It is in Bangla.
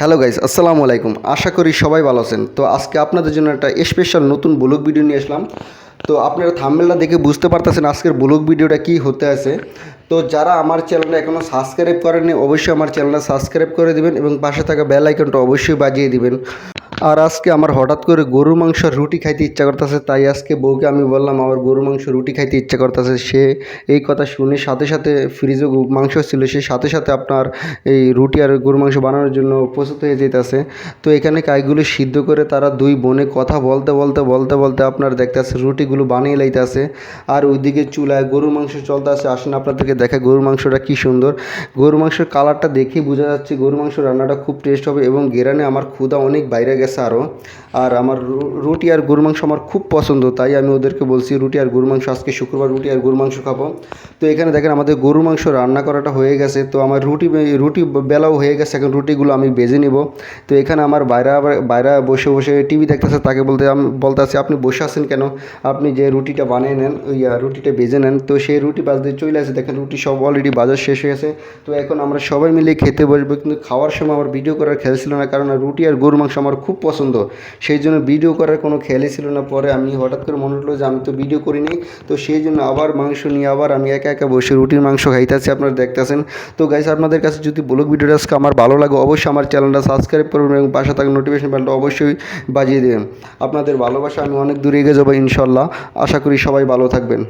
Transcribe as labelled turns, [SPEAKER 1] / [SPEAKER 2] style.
[SPEAKER 1] হ্যালো গাইজ আসসালামু আলাইকুম। আশা করি সবাই ভালো আছেন। তো আজকে আপনাদের জন্য একটা স্পেশাল নতুন ব্লগ ভিডিও নিয়ে আসলাম। তো আপনারা থামবেলটা দেখে বুঝতে পারতেছেন আজকের ব্লগ ভিডিওটা কি হতে আছে। তো যারা আমার চ্যানেলটা এখনও সাবস্ক্রাইব করেনি অবশ্যই আমার চ্যানেলটা সাবস্ক্রাইব করে দিবেন এবং পাশে থাকা বেল আইকনটা অবশ্যই বাজিয়ে দিবেন। আর আজকে আমার হঠাৎ করে গরু মাংস রুটি খাইতে ইচ্ছা করতেছে, তাই আজকে বউকে আমি বললাম, আমার গরু মাংস, রুটি খাইতে ইচ্ছা করতেছে। সে এই কথা শুনে সাথে সাথে ফ্রিজে মাংস ছিল, সে সাথে সাথে আপনার এই রুটি আর গরু মাংস বানানোর জন্য প্রস্তুত হয়ে যেতেছে তো এখানে কাইগুলো সিদ্ধ করে তারা দুই বোনে কথা বলতে বলতে বলতে বলতে আপনার দেখতেছে রুটিগুলো বানিয়ে লাইতেছে। আর ওইদিকে চুলায় গরুর মাংস চলতে আসে আসেন আপনাদেরকে দেখে গরুর মাংসটা কি সুন্দর। গরুর মাংসের কালারটা দেখেই বোঝা যাচ্ছে গরুর মাংস রান্নাটা খুব টেস্ট হবে এবং গেরানে আমার ক্ষুদা অনেক বাইরে গেছে। আরও আর আমার রুটি আর গরুর মাংস আমার খুব পছন্দ তাই আমি ওদেরকে বলছি রুটি আর গরুর মাংস আজকে শুক্রবার রুটি আর গরুর মাংস খাব। তো এখানে দেখেন আমাদের গরুর মাংস রান্না করাটা হয়ে গেছে তো আমার রুটি রুটি বেলাও হয়ে গেছে এখন রুটিগুলো আমি বেজে নিব। তো এখানে আমার বাইরে বাইরে বসে বসে টিভি দেখতেছে তাকে বলতে আমি বলতে আছি আপনি বসে আছেন কেন? আপনি যে রুটিটা বানিয়ে নেন আহ, রুটিটা বেজে নেন। তো সেই রুটি বাজতে চলে আসে দেখেন রুটি সব অলরেডি বাজার শেষ হয়ে গেছে। তো এখন আমরা সবাই মিলে খেতে বসবো কিন্তু খাওয়ার সময় আমার ভিডিও করার খেয়াল ছিল না কারণ রুটি আর গরু মাংস আমার খুব পছন্দ। সেই জন্য ভিডিও করার কোনো খেয়ালই ছিল না। পরে আমি হঠাৎ করে মনে হলো যে আমি তো ভিডিও করিনি। তো সেই জন্য আবার মাংস নিয়ে আবার আমি একা একা বসে রুটির মাংস খাইতেছি, আপনারা দেখতেছেন। তো গাইস আপনাদের কাছে যদি ব্লগ ভিডিওটা আজকে আমার ভালো লাগে, অবশ্যই আমার চ্যানেলটা সাবস্ক্রাইব করবেন এবং পাশে থাকা নোটিফিকেশন বেলটা অবশ্যই বাজিয়ে দেবেন। আপনাদের ভালোবাসা, আমি অনেক দূরে এগিয়ে যাব ইনশাল্লাহ। আশা করি সবাই ভালো থাকবেন।